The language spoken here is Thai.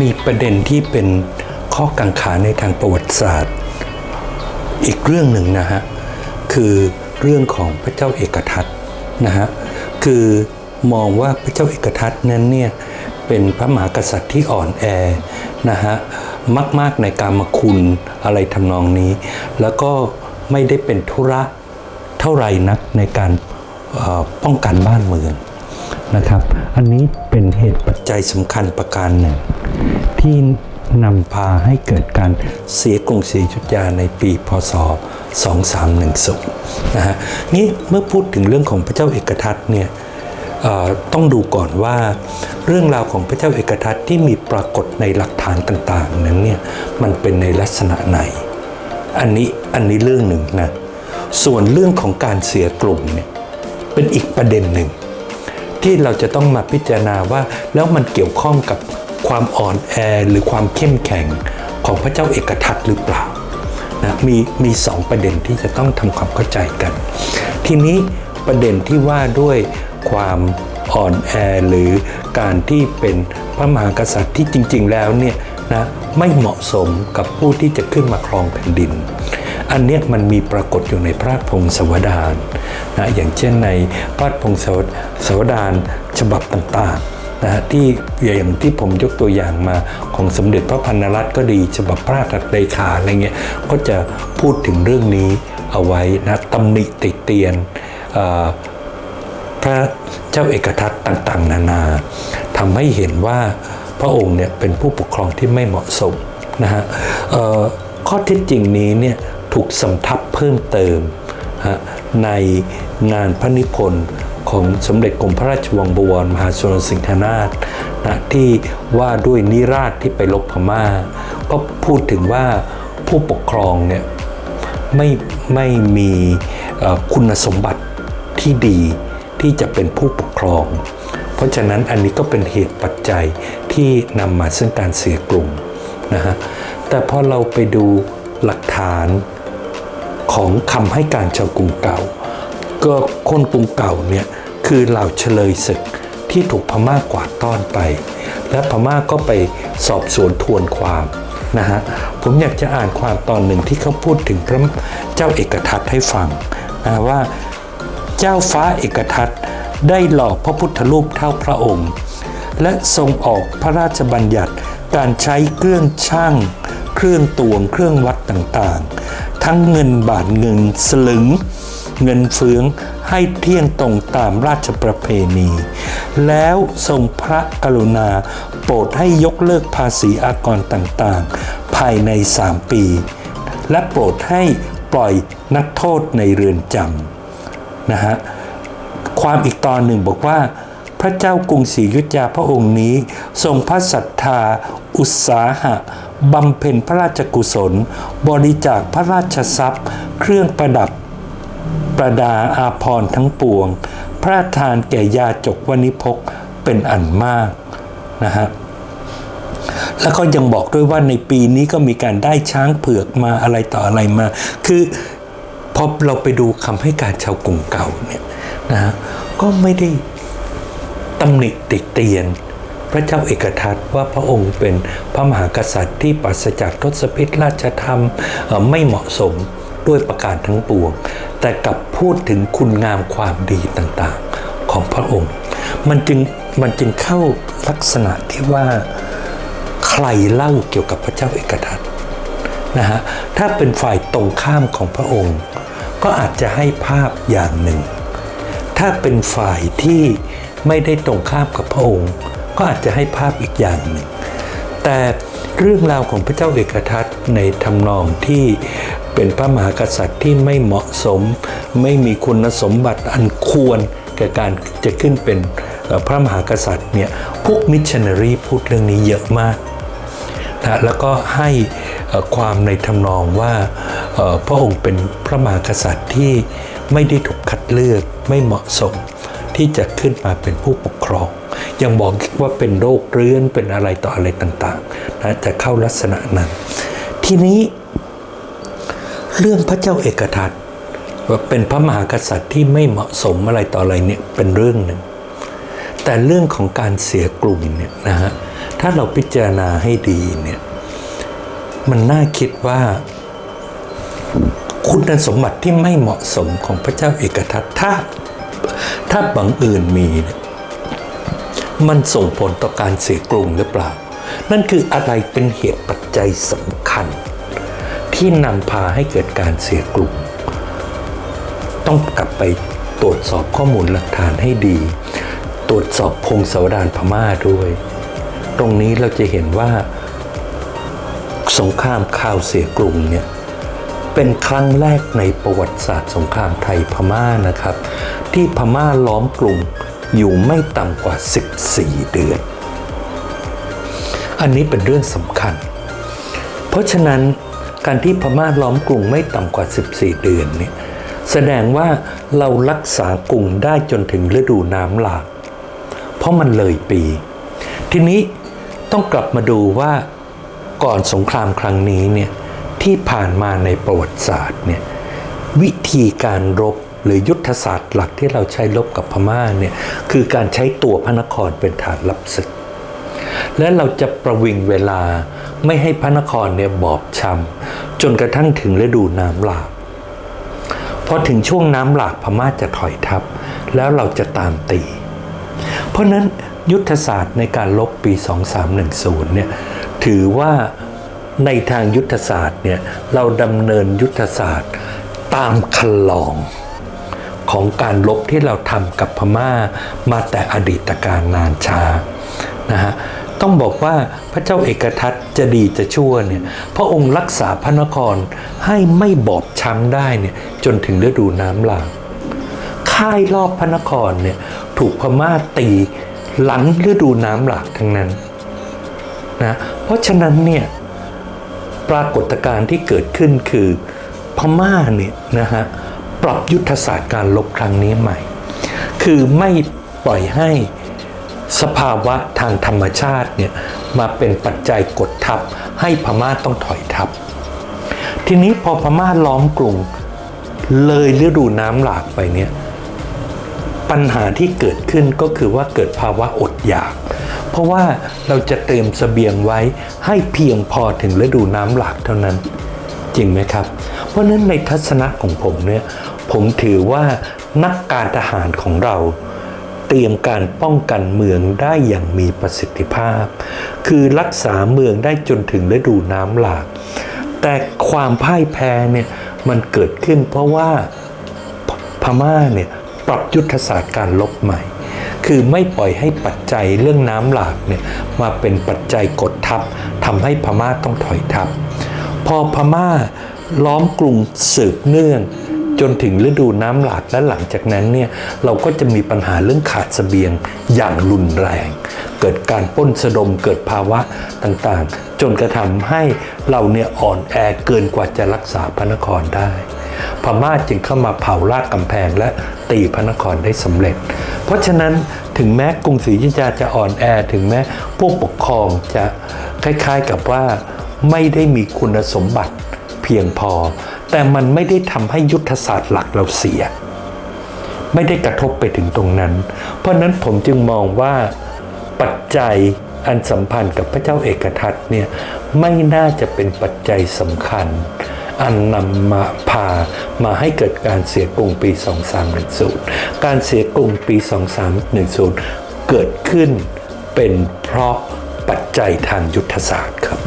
มีประเด็นที่เป็นข้อกังขาในทางประวัติศาสตร์ อีกเรื่องหนึ่งนะฮะ คือเรื่องของพระเจ้าเอกทัตนะฮะ คือมองว่าพระเจ้าเอกทัตนั้นเนี่ยเป็นพระมหากษัตริย์ที่อ่อนแอนะฮะมาก ๆ ในการมาคุณอะไรทำนองนี้ แล้วก็ไม่ได้เป็นธุระเท่าไหร่นักในการป้องกันบ้านเมืองนะครับ อันนี้เป็นเหตุปัจจัยสำคัญประการหนึ่ง ที่นำพาให้เกิดการเสียกรุงศรีอยุธยาในปีพศ 2310 นะฮะ นี่เมื่อพูดถึงเรื่องของพระเจ้าเอกทัตเนี่ยต้องดูก่อนว่าเรื่องราวของพระเจ้าเอกทัตที่มีปรากฏในหลักฐานต่างๆ นั้นเนี่ยมันเป็นในลักษณะไหน อันนี้อันนี้เรื่องหนึ่งนะส่วนเรื่องของการเสียกลุ่มเนี่ยเป็นอีกประเด็นหนึ่ง ที่เราจะต้องมาพิจารณาว่าแล้วมันเกี่ยวข้องกับ ความอ่อนแอหรือความเข้มแข็งของพระเจ้าเอกทัตหรือเปล่านะมีมีสองประเด็นที่จะต้องทำความเข้าใจกัน ทีนี้ประเด็นที่ว่าด้วยความอ่อนแอหรือการที่เป็นพระมหากษัตริย์ที่จริง ๆ แล้วเนี่ยนะไม่เหมาะสมกับผู้ที่จะขึ้นมาครองแผ่นดิน อันเนี้ยมันมีปรากฏอยู่ในพระพงศวดารนะอย่างเช่นในพระพงศวดารฉบับต่างๆ นะฮะที่อย่างที่ผมยกตัวอย่างมาของสมเด็จพระพันรัตน์ก็ดีฉบับพระราชเลขาอะไรเงี้ยก็จะพูดถึงเรื่องนี้เอาไว้นะตำหนิติเตียนพระเจ้าเอกทัตต่างๆ นานาทำให้เห็นว่าพระองค์เนี่ยเป็นผู้ปกครองที่ไม่เหมาะสมนะฮะข้อเท็จจริงนี้เนี่ยถูกสำทับเพิ่มเติมฮะ ในงานพระนิพนธ์ของสมเด็จกรมพระราชวังบวรมหาสุรสิงหนาถนะที่ว่าด้วยนิราชที่ไปลบพม่า ก็พูดถึงว่าผู้ปกครองเนี่ยไม่ไม่มีคุณสมบัติที่ดีที่จะเป็นผู้ปกครอง เพราะฉะนั้นอันนี้ก็เป็นเหตุปัจจัยที่นำมาซึ่งการเสียกลุ่มนะฮะแต่พอเราไปดูหลักฐาน ของคำให้การชาวกรุงเก่า ก็คนกรุงเก่าเนี่ยคือเหล่าเฉลยศึกที่ถูกพม่ากวาดต้อนไป และพม่าก็ไปสอบสวนทวนความนะฮะผมอยากจะอ่านความตอนหนึ่งที่เขาพูดถึงพระเจ้าเอกทัตให้ฟังนะว่าเจ้าฟ้าเอกทัตได้หล่อพระพุทธรูปเท่าพระองค์ และทรงออกพระราชบัญญัติการใช้เครื่องช่าง เครื่องตวงเครื่องวัดต่างๆ ทั้งเงินบาทเงินสลึง เงินเฟืองให้เที่ยงตรงตามราชประเพณี แล้วทรงพระกรุณาโปรดให้ยกเลิกภาษีอากรต่างๆ ภายใน 3 ปี และโปรดให้ปล่อยนักโทษในเรือนจำนะฮะความอีกตอนหนึ่งบอกว่า พระเจ้ากรุงศรีอยุธยาพระองค์นี้ ทรงพระศรัทธา อุตสาหะ บำเพ็ญพระราชกุศล บริจาคพระราชทรัพย์ เครื่องประดับประดาอาพรณ์ทั้งปวง พระราชทานแก่ยาจกวณิพกเป็นอันมากนะฮะแล้วก็ยังบอกด้วยว่าในปีนี้ก็มีการได้ช้างเผือกมาอะไรต่ออะไรมา คือพอเราไปดูคำให้การชาวกรุงเก่าเนี่ยนะฮะก็ไม่ได้ตำหนิติเตียน พระเจ้าเอกทัตว่าพระองค์เป็นพระมหากษัตริย์ที่ปราศจากทศพิธราชธรรมไม่เหมาะสมด้วยประการทั้งปวง แต่กลับพูดถึงคุณงามความดีต่างๆของพระองค์ มันจึงมันจึงเข้าลักษณะที่ว่าใครเล่าเกี่ยวกับพระเจ้าเอกทัตนะฮะถ้าเป็นฝ่ายตรงข้ามของพระองค์ ก็อาจจะให้ภาพอย่างหนึ่ง ถ้าเป็นฝ่ายที่ไม่ได้ตรงข้ามกับพระองค์ ก็อาจจะให้ภาพอีกอย่างหนึ่งแต่เรื่องราวของพระเจ้าเอกทัตในทำนองที่เป็นพระมหากษัตริย์ที่ไม่เหมาะสม ไม่มีคุณสมบัติอันควรแก่การจะขึ้นเป็นพระมหากษัตริย์เนี่ยพวกมิชชันนารีพูดเรื่องนี้เยอะมากนะแล้วก็ให้ความในทำนองว่าพระองค์เป็นพระมหากษัตริย์ที่ไม่ได้ถูกคัดเลือกไม่เหมาะสม ที่จะขึ้นมาเป็นผู้ปกครอง ยังบอกว่าเป็นโรคเรื้อนเป็นอะไรต่ออะไรต่างๆนะจะเข้าลักษณะนั้น ทีนี้ เรื่องพระเจ้าเอกทัตว่าเป็นพระมหากษัตริย์ที่ไม่เหมาะสมอะไรต่ออะไรเนี่ยเป็นเรื่องหนึ่ง แต่เรื่องของการเสียกลุ่มเนี่ยนะฮะถ้าเราพิจารณาให้ดีเนี่ยมันน่าคิดว่าคุณสมบัติที่ไม่เหมาะสมของพระเจ้าเอกทัตถ้าถ้าบังเอิญมีเนี่ย มันส่งผลต่อการเสียกรุงหรือเปล่า นั่นคืออะไรเป็นเหตุปัจจัยสำคัญ ที่นำพาให้เกิดการเสียกรุงต้องกลับไปตรวจสอบข้อมูลหลักฐานให้ดี ตรวจสอบพงศาวดารพม่าด้วย ตรงนี้เราจะเห็นว่า สงครามข้าวเสียกรุงเนี่ยเป็นครั้งแรกในประวัติศาสตร์สงครามไทยพม่านะครับ ที่พม่าล้อมกรุง อยู่ไม่ต่ำกว่า 14 เดือน อันนี้เป็นเรื่องสำคัญ เพราะฉะนั้นการที่พม่าล้อมกรุงไม่ต่ำกว่า 14 เดือนเนี่ยแสดงว่าเรารักษากรุงได้จนถึงฤดูน้ำหลาก เพราะมันเลยปี ทีนี้ต้องกลับมาดูว่าก่อนสงครามครั้งนี้เนี่ยที่ผ่านมาในประวัติศาสตร์เนี่ยวิธีการรบ หรือยุทธศาสตร์หลักที่เราใช้รบกับพม่าเนี่ยคือการใช้ตัวพระนครเป็นฐานรับศึก และเราจะประวิงเวลาไม่ให้พระนครเนี่ยบอบช้ำจนกระทั่งถึงฤดูน้ำหลากพอถึงช่วงน้ำหลากพม่าจะถอยทัพแล้วเราจะตามตี เพราะนั้นยุทธศาสตร์ในการลบปี 2310เนี่ยถือว่าในทางยุทธศาสตร์เนี่ยเราดำเนินยุทธศาสตร์ตามคันลอง ของการลบที่เราทำกับพม่ามาแต่อดีตการนานชานะฮะต้องบอกว่าพระเจ้าเอกทัตจะดีจะชั่วเนี่ยพระองค์รักษาพระนครให้ไม่บอบช้ำได้เนี่ยจนถึงฤดูน้ำหลากค่ายรอบพระนครเนี่ยถูกพม่าตีหลังฤดูน้ำหลากทั้งนั้นนะเพราะฉะนั้นเนี่ยปรากฏการณ์ที่เกิดขึ้นคือพม่าเนี่ยนะฮะ ปรับยุทธศาสตร์การลบครั้งนี้ใหม่ คือไม่ปล่อยให้สภาวะทางธรรมชาติเนี่ยมาเป็นปัจจัยกดทับ ให้พม่าต้องถอยทับ ทีนี้พอพม่าล้อมกรุงเลยฤดูน้ำหลากไปเนี่ยปัญหาที่เกิดขึ้นก็คือว่าเกิดภาวะอดอยาก เพราะว่าเราจะเตรียมเสบียงไว้ให้เพียงพอถึงฤดูน้ำหลากเท่านั้น จริงไหมครับ ราะนั้นในทัศนะของผมเนี่ยผมถือว่านักการทหารของเราเตรียมการป้องกันเมืองได้อย่างมีประสิทธิภาพ คือรักษาเมืองได้จนถึงฤดูน้ำหลาก แต่ความพ่ายแพ้เนี่ยมันเกิดขึ้นเพราะว่าพพม่าเนี่ยปรับยุทธศาสตร์การลบใหม่ คือไม่ปล่อยให้ปัจจัยเรื่องน้ำหลากเนี่ยมาเป็นปัจจัยกดทับทำให้พม่าต้องถอยทับ พอพม่า ล้อมกรุงสืบเนื่อง จนถึงฤดูน้ำหลากและหลังจากนั้นเนี่ยเราก็จะมีปัญหาเรื่องขาดเสบียงอย่างรุนแรง เกิดการป้นสะดมเกิดภาวะต่างๆ จนกระทำให้เราเนี่ยอ่อนแอเกินกว่าจะรักษาพระนครได้พม่าจึงเข้ามาเผาลาดกำแพงและตีพระนครได้สำเร็จ เพราะฉะนั้นถึงแม้กรุงศรีอยุธยาจะอ่อนแอถึงแม้ผู้ปกครองจะคล้ายๆกับว่าไม่ได้มีคุณสมบัติ เพียงพอ แต่มันไม่ได้ทำให้ยุทธศาสตร์หลักเราเสีย ไม่ได้กระทบไปถึงตรงนั้น เพราะฉะนั้นผมจึงมองว่าปัจจัยอันสัมพันธ์กับพระเจ้าเอกทัตเนี่ยไม่น่าจะเป็นปัจจัยสำคัญ อันนำมาพามาให้เกิดการเสียกรุงปี 2310 การเสียกรุงปี 2310 เกิดขึ้นเป็นเพราะปัจจัยทางยุทธศาสตร์ครับ